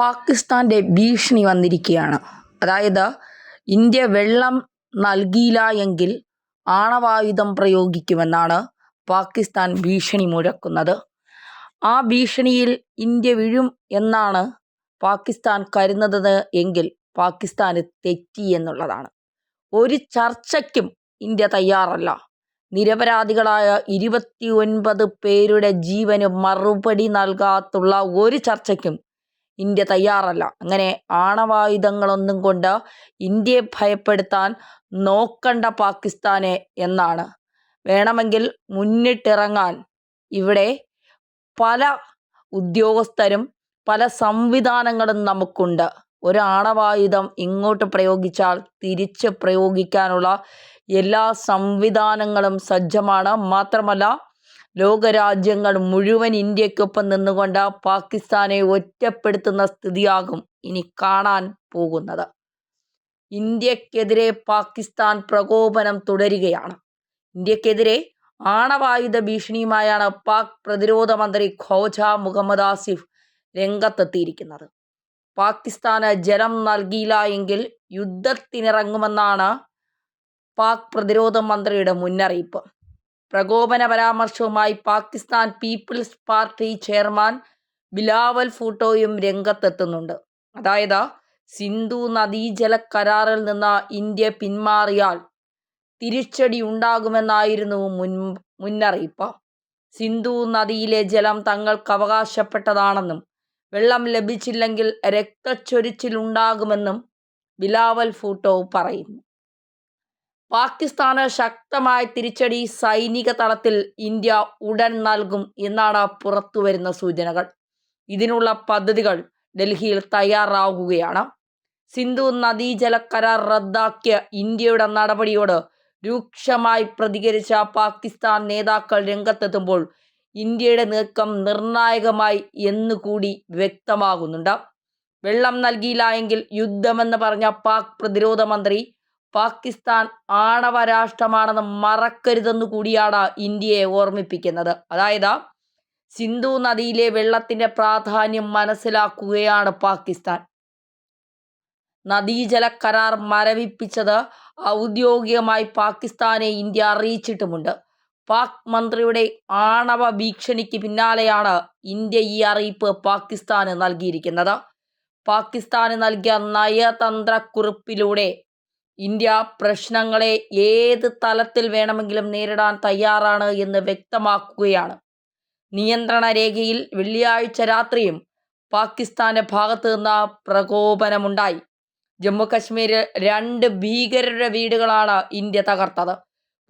പാകിസ്ഥാന്റെ ഭീഷണി വന്നിരിക്കുകയാണ്. അതായത് ഇന്ത്യ വെള്ളം നൽകിയില്ല എങ്കിൽ ആണവായുധം പ്രയോഗിക്കുമെന്നാണ് പാകിസ്ഥാൻ ഭീഷണി മുഴക്കുന്നത്. ആ ഭീഷണിയിൽ ഇന്ത്യ വീഴും എന്നാണ് പാകിസ്ഥാൻ കരുതുന്നത് എങ്കിൽ പാകിസ്ഥാന് തെറ്റി എന്നുള്ളതാണ്. ഒരു ചർച്ചയ്ക്കും ഇന്ത്യ തയ്യാറല്ല. നിരപരാധികളായ ഇരുപത്തി ഒൻപത് പേരുടെ ജീവന് മറുപടി നൽകാത്തുള്ള ഒരു ചർച്ചയ്ക്കും ഇന്ത്യ തയ്യാറല്ല. അങ്ങനെ ആണവായുധങ്ങളൊന്നും കൊണ്ട് ഇന്ത്യയെ ഭയപ്പെടുത്താൻ നോക്കണ്ട പാകിസ്ഥാനെ എന്നാണ്. വേണമെങ്കിൽ മുന്നിട്ടിറങ്ങാൻ ഇവിടെ പല ഉദ്യോഗസ്ഥരും പല സംവിധാനങ്ങളും നമുക്കുണ്ട്. ഒരു ആണവായുധം ഇങ്ങോട്ട് പ്രയോഗിച്ചാൽ തിരിച്ച് പ്രയോഗിക്കാനുള്ള എല്ലാ സംവിധാനങ്ങളും സജ്ജമാണ്. മാത്രമല്ല ലോകരാജ്യങ്ങൾ മുഴുവൻ ഇന്ത്യക്കൊപ്പം നിന്നുകൊണ്ട് പാകിസ്ഥാനെ ഒറ്റപ്പെടുത്തുന്ന സ്ഥിതിയാകും ഇനി കാണാൻ പോകുന്നത്. ഇന്ത്യക്കെതിരെ പാകിസ്ഥാൻ പ്രകോപനം തുടരുകയാണ്. ഇന്ത്യക്കെതിരെ ആണവായുധ ഭീഷണിയുമായാണ് പാക് പ്രതിരോധ മന്ത്രി ഖോജ മുഹമ്മദ് ആസിഫ് രംഗത്തെത്തിയിരിക്കുന്നത്. പാകിസ്ഥാന് ജലം നൽകിയില്ല എങ്കിൽ യുദ്ധത്തിനിറങ്ങുമെന്നാണ് പാക് പ്രതിരോധ മന്ത്രിയുടെ മുന്നറിയിപ്പ്. പ്രകോപന പരാമർശവുമായി Pakistan Peoples Party chairman Bilawal ഫൂട്ടോയും രംഗത്തെത്തുന്നുണ്ട്. അതായത് സിന്ധു നദീജല കരാറിൽ നിന്ന് ഇന്ത്യ പിന്മാറിയാൽ തിരിച്ചടി ഉണ്ടാകുമെന്നായിരുന്നു മുൻ മുന്നറിയിപ്പ്. സിന്ധു നദിയിലെ ജലം തങ്ങൾക്ക് അവകാശപ്പെട്ടതാണെന്നും വെള്ളം ലഭിച്ചില്ലെങ്കിൽ രക്തച്ചൊരിച്ചിലുണ്ടാകുമെന്നും ബിലാവൽ ഫൂട്ടോ പറയുന്നു. പാകിസ്ഥാന് ശക്തമായ തിരിച്ചടി സൈനിക തലത്തിൽ ഇന്ത്യ ഉടൻ നൽകും എന്നാണ് പുറത്തുവരുന്ന സൂചനകൾ. ഇതിനുള്ള പദ്ധതികൾ ഡൽഹിയിൽ തയ്യാറാവുകയാണ്. സിന്ധു നദീജല കരാർ റദ്ദാക്കിയ ഇന്ത്യയുടെ നടപടിയോട് രൂക്ഷമായി പ്രതികരിച്ച പാകിസ്ഥാൻ നേതാക്കൾ രംഗത്തെത്തുമ്പോൾ ഇന്ത്യയുടെ നീക്കം നിർണായകമായി എന്നുകൂടി വ്യക്തമാകുന്നുണ്ട്. വെള്ളം നൽകിയില്ല എങ്കിൽ യുദ്ധമെന്ന് പറഞ്ഞ പാക് പ്രതിരോധ മന്ത്രി പാകിസ്ഥാൻ ആണവ രാഷ്ട്രമാണെന്ന് മറക്കരുതെന്നു കൂടിയാണ് ഇന്ത്യയെ ഓർമ്മിപ്പിക്കുന്നത്. അതായത് സിന്ധു നദിയിലെ വെള്ളത്തിന്റെ പ്രാധാന്യം മനസ്സിലാക്കുകയാണ് പാകിസ്ഥാൻ. നദീജല കരാർ മരവിപ്പിച്ചത് ഔദ്യോഗികമായി പാകിസ്ഥാനെ ഇന്ത്യ അറിയിച്ചിട്ടുമുണ്ട്. പാക് മന്ത്രിയുടെ ആണവ ഭീഷണിക്ക് പിന്നാലെയാണ് ഇന്ത്യ ഈ അറിയിപ്പ് പാകിസ്ഥാന് നൽകിയിരിക്കുന്നത്. പാകിസ്ഥാന് നൽകിയ നയതന്ത്രക്കുറിപ്പിലൂടെ ഇന്ത്യ പ്രശ്നങ്ങളെ ഏത് തലത്തിൽ വേണമെങ്കിലും നേരിടാൻ തയ്യാറാണ് എന്ന് വ്യക്തമാക്കുകയാണ്. നിയന്ത്രണ രേഖയിൽ വെള്ളിയാഴ്ച രാത്രിയും പാകിസ്ഥാന്റെ ഭാഗത്ത് നിന്ന് പ്രകോപനമുണ്ടായി. ജമ്മു കശ്മീരിൽ രണ്ട് ഭീകരരുടെ വീടുകളാണ് ഇന്ത്യ തകർത്തത്.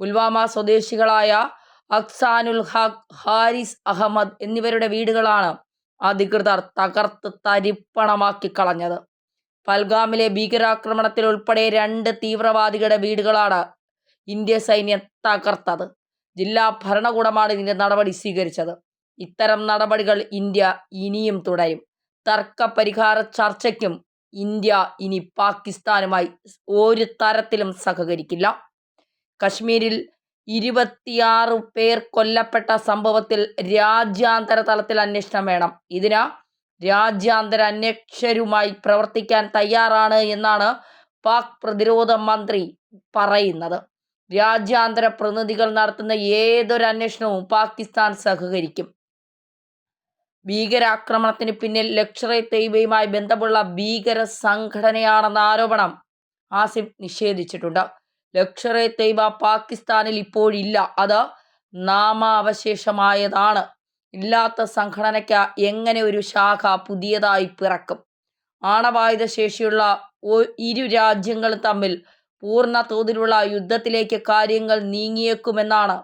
പുൽവാമ സ്വദേശികളായ അക്സാനുൽ ഹഖ് ഹാരിസ് അഹമ്മദ് എന്നിവരുടെ വീടുകളാണ് അധികൃതർ തകർത്ത് തരിപ്പണമാക്കി കളഞ്ഞത് പൽഗാമിലെ ഭീകരാക്രമണത്തിൽ ഉൾപ്പെടെ രണ്ട് തീവ്രവാദികളുടെ വീടുകളാണ് ഇന്ത്യ സൈന്യം തകർത്തത്. ജില്ലാ ഭരണകൂടമാണ് ഇതിന്റെ നടപടി സ്വീകരിച്ചത്. ഇത്തരം നടപടികൾ ഇന്ത്യ ഇനിയും തുടരും. തർക്ക പരിഹാര ചർച്ചയ്ക്കും ഇന്ത്യ ഇനി പാകിസ്ഥാനുമായി ഒരു തരത്തിലും സഹകരിക്കില്ല. കശ്മീരിൽ ഇരുപത്തിയാറ് പേർ കൊല്ലപ്പെട്ട സംഭവത്തിൽ രാജ്യാന്തര തലത്തിൽ അന്വേഷണം വേണം. ഇതിന് രാജ്യാന്തര അന്വേഷകരുമായി പ്രവർത്തിക്കാൻ തയ്യാറാണ് എന്നാണ് പാക് പ്രതിരോധ മന്ത്രി പറയുന്നത്. രാജ്യാന്തര പ്രതിനിധികൾ നടത്തുന്ന ഏതൊരു അന്വേഷണവും പാകിസ്ഥാൻ സഹകരിക്കും. ഭീകരാക്രമണത്തിന് പിന്നിൽ ലക്ഷറെ എ തയ്യബയുമായി ബന്ധമുള്ള ഭീകര സംഘടനയാണെന്ന ആരോപണം ആസിഫ് നിഷേധിച്ചിട്ടുണ്ട്. ലക്ഷറെ തയ്യബ പാകിസ്ഥാനിൽ ഇപ്പോഴില്ല. അത് നാമാവശേഷമായതാണ്. ഇല്ലാത്ത സംഘടനയ്ക്ക് എങ്ങനെ ഒരു ശാഖ പുതിയതായി പിറക്കും? ആണവായുധ ശേഷിയുള്ള ഇരു രാജ്യങ്ങളും തമ്മിൽ പൂർണ തോതിലുള്ള യുദ്ധത്തിലേക്ക് കാര്യങ്ങൾ നീങ്ങിയേക്കുമെന്നാണ്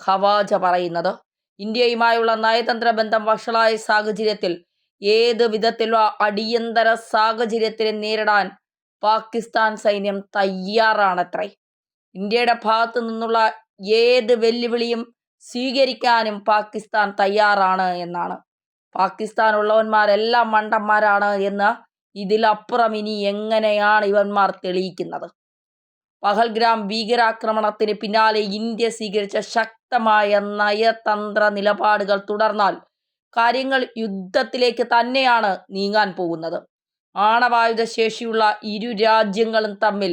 ഖവാജ പറയുന്നത്. ഇന്ത്യയുമായുള്ള നയതന്ത്ര ബന്ധം വഷളായ സാഹചര്യത്തിൽ ഏത് വിധത്തിലുള്ള അടിയന്തര സാഹചര്യത്തിനെ നേരിടാൻ പാകിസ്ഥാൻ സൈന്യം തയ്യാറാണത്രേ? ഇന്ത്യയുടെ ഭാഗത്തു നിന്നുള്ള ഏത് വെല്ലുവിളിയും സ്വീകരിക്കാനും പാകിസ്ഥാൻ തയ്യാറാണ് എന്നാണ്. പാകിസ്ഥാൻ ഉള്ളവന്മാരെല്ലാം മണ്ടന്മാരാണ് എന്ന് ഇതിലപ്പുറം ഇനി എങ്ങനെയാണ് ഇവന്മാർ തെളിയിക്കുന്നത്? പഹൽഗ്രാം ഭീകരാക്രമണത്തിന് പിന്നാലെ ഇന്ത്യ സ്വീകരിച്ച ശക്തമായ നയതന്ത്ര നിലപാടുകൾ തുടർന്നാൽ കാര്യങ്ങൾ യുദ്ധത്തിലേക്ക് തന്നെയാണ് നീങ്ങാൻ പോകുന്നത്. ആണവായുധ ശേഷിയുള്ള ഇരു രാജ്യങ്ങളും തമ്മിൽ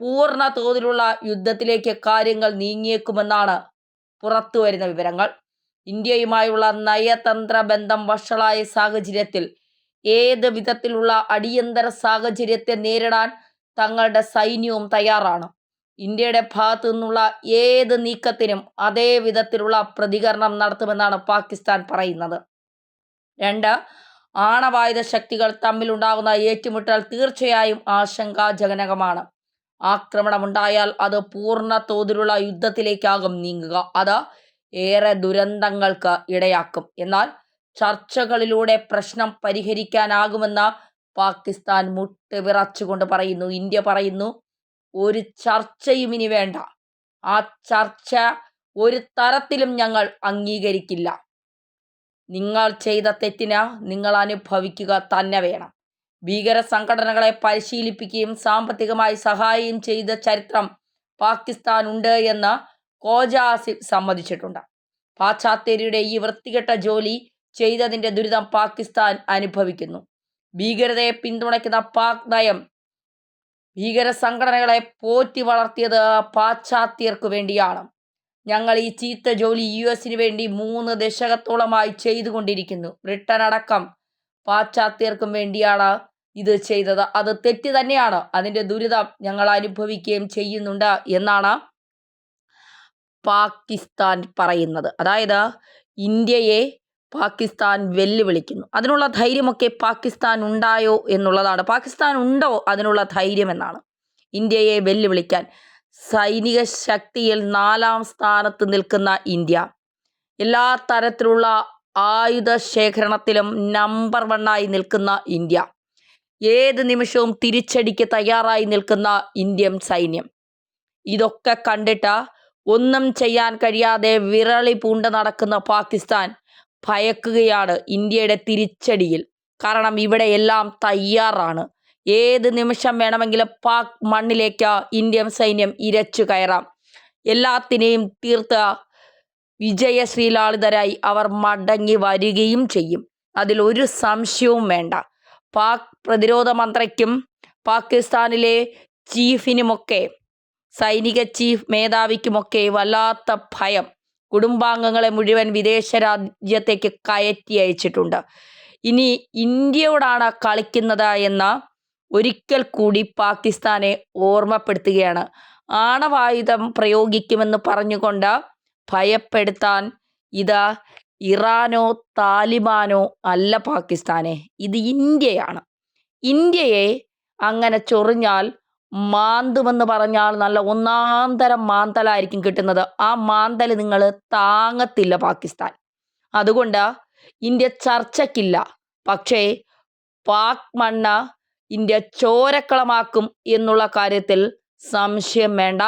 പൂർണ തോതിലുള്ള യുദ്ധത്തിലേക്ക് കാര്യങ്ങൾ നീങ്ങിയേക്കുമെന്നാണ് പുറത്തുവരുന്ന വിവരങ്ങൾ. ഇന്ത്യയുമായുള്ള നയതന്ത്ര ബന്ധം വഷളായ സാഹചര്യത്തിൽ ഏത് വിധത്തിലുള്ള അടിയന്തര സാഹചര്യത്തെ നേരിടാൻ തങ്ങളുടെ സൈന്യവും തയ്യാറാണ്? ഇന്ത്യയുടെ ഭാഗത്തു നിന്നുള്ള ഏത് നീക്കത്തിനും അതേ വിധത്തിലുള്ള പ്രതികരണം നടത്തുമെന്നാണ് പാകിസ്ഥാൻ പറയുന്നത്. രണ്ട് ആണവായുധ ശക്തികൾ തമ്മിലുണ്ടാകുന്ന ഏറ്റുമുട്ടൽ തീർച്ചയായും ആശങ്കാജനകമാണ്. ആക്രമണമുണ്ടായാൽ അത് പൂർണ തോതിലുള്ള യുദ്ധത്തിലേക്കാകും നീങ്ങുക. അത് ഏറെ ദുരന്തങ്ങൾക്ക് ഇടയാക്കും. എന്നാൽ ചർച്ചകളിലൂടെ പ്രശ്നം പരിഹരിക്കാനാകുമെന്ന് പാകിസ്ഥാൻ മുട്ട് വിറച്ചുകൊണ്ട് പറയുന്നു. ഇന്ത്യ പറയുന്നു ഒരു ചർച്ചയും ഇനി വേണ്ട. ആ ചർച്ച ഒരു തരത്തിലും ഞങ്ങൾ അംഗീകരിക്കില്ല. നിങ്ങൾ ചെയ്ത തെറ്റിന് നിങ്ങൾ അനുഭവിക്കുക തന്നെ വേണം. ഭീകര സംഘടനകളെ പരിശീലിപ്പിക്കുകയും സാമ്പത്തികമായി സഹായം ചെയ്ത ചരിത്രം പാകിസ്ഥാൻ ഉണ്ട് എന്ന് കോജ സമ്മതിച്ചിട്ടുണ്ട്. പാശ്ചാത്യരുടെ ഈ വൃത്തികെട്ട ജോലി ചെയ്തതിന്റെ ദുരിതം പാകിസ്ഥാൻ അനുഭവിക്കുന്നു. ഭീകരതയെ പിന്തുണയ്ക്കുന്ന പാക് നയം ഭീകര സംഘടനകളെ പോറ്റി വളർത്തിയത് പാശ്ചാത്യർക്കു വേണ്ടിയാണ്. ഞങ്ങൾ ഈ ചീത്ത ജോലി യു എസിന് വേണ്ടി മൂന്ന് ദശകത്തോളമായി ചെയ്തുകൊണ്ടിരിക്കുന്നു. ബ്രിട്ടൻ അടക്കം പാശ്ചാത്യർക്കും വേണ്ടിയാണ് ഇത് ചെയ്തത്. അത് തെറ്റ് തന്നെയാണ്. അതിന്റെ ദുരിതം ഞങ്ങൾ അനുഭവിക്കുകയും ചെയ്യുന്നുണ്ട് എന്നാണ് പാകിസ്ഥാൻ പറയുന്നത്. അതായത് ഇന്ത്യയെ പാകിസ്ഥാൻ വെല്ലുവിളിക്കുന്നു. അതിനുള്ള ധൈര്യമൊക്കെ പാകിസ്ഥാൻ ഉണ്ടായോ എന്നുള്ളതാണ്. പാകിസ്ഥാൻ ഉണ്ടോ അതിനുള്ള ധൈര്യം എന്നാണ്. ഇന്ത്യയെ വെല്ലുവിളിക്കാൻ സൈനിക ശക്തിയിൽ നാലാം സ്ഥാനത്ത് നിൽക്കുന്ന ഇന്ത്യ. എല്ലാ തരത്തിലുള്ള ആയുധ ശേഖരണത്തിലും നമ്പർ വണ്ണായി നിൽക്കുന്ന ഇന്ത്യ. ഏത് നിമിഷവും തിരിച്ചടിക്ക് തയ്യാറായി നിൽക്കുന്ന ഇന്ത്യൻ സൈന്യം. ഇതൊക്കെ കണ്ടിട്ട് ഒന്നും ചെയ്യാൻ കഴിയാതെ വിരളി പൂണ്ട് നടക്കുന്ന പാകിസ്ഥാൻ ഭയക്കുകയാണ് ഇന്ത്യയുടെ തിരിച്ചടിയിൽ. കാരണം ഇവിടെ എല്ലാം തയ്യാറാണ്. ഏത് നിമിഷം വേണമെങ്കിലും പാക് മണ്ണിലേക്ക് ഇന്ത്യൻ സൈന്യം ഇരച്ചു കയറാം. എല്ലാത്തിനെയും തീർത്ത വിജയശ്രീലാളിതരായി അവർ മടങ്ങി വരികയും ചെയ്യും. അതിൽ ഒരു സംശയവും വേണ്ട. പാക് പ്രതിരോധ മന്ത്രിക്കും പാകിസ്ഥാനിലെ ചീഫിനുമൊക്കെ സൈനിക ചീഫ് മേധാവിക്കുമൊക്കെ വല്ലാത്ത ഭയം. കുടുംബാംഗങ്ങളെ മുഴുവൻ വിദേശ രാജ്യത്തേക്ക് കയറ്റി അയച്ചിട്ടുണ്ട്. ഇനി ഇന്ത്യയോടാണ് കളിക്കുന്നത് എന്ന ഒരിക്കൽ കൂടി പാകിസ്ഥാനെ ഓർമ്മപ്പെടുത്തുകയാണ്. ആണവായുധം പ്രയോഗിക്കുമെന്ന് പറഞ്ഞുകൊണ്ട് ഭയപ്പെടുത്താൻ ഇത് ഇറാനോ താലിബാനോ അല്ല പാകിസ്ഥാനെ. ഇത് ഇന്ത്യയാണ്. ഇന്ത്യയെ അങ്ങനെ ചൊറിഞ്ഞാൽ മാന്തുമെന്ന് പറഞ്ഞാൽ നല്ല ഒന്നാം തരം മാന്തലായിരിക്കും കിട്ടുന്നത്. ആ മാന്തൽ നിങ്ങൾ താങ്ങത്തില്ല പാകിസ്ഥാൻ. അതുകൊണ്ട് ഇന്ത്യ ചർച്ചയ്ക്കില്ല. പക്ഷേ പാക് മണ്ണ ഇന്ത്യ ചോരക്കളമാക്കും എന്നുള്ള കാര്യത്തിൽ സംശയം വേണ്ട.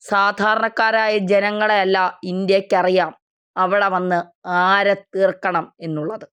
സാധാരണക്കാരായ ജനങ്ങളെയല്ല ഇന്ത്യക്കറിയാം. അവിടെ വന്ന് ആരെ തീർക്കണം എന്നുള്ളത്.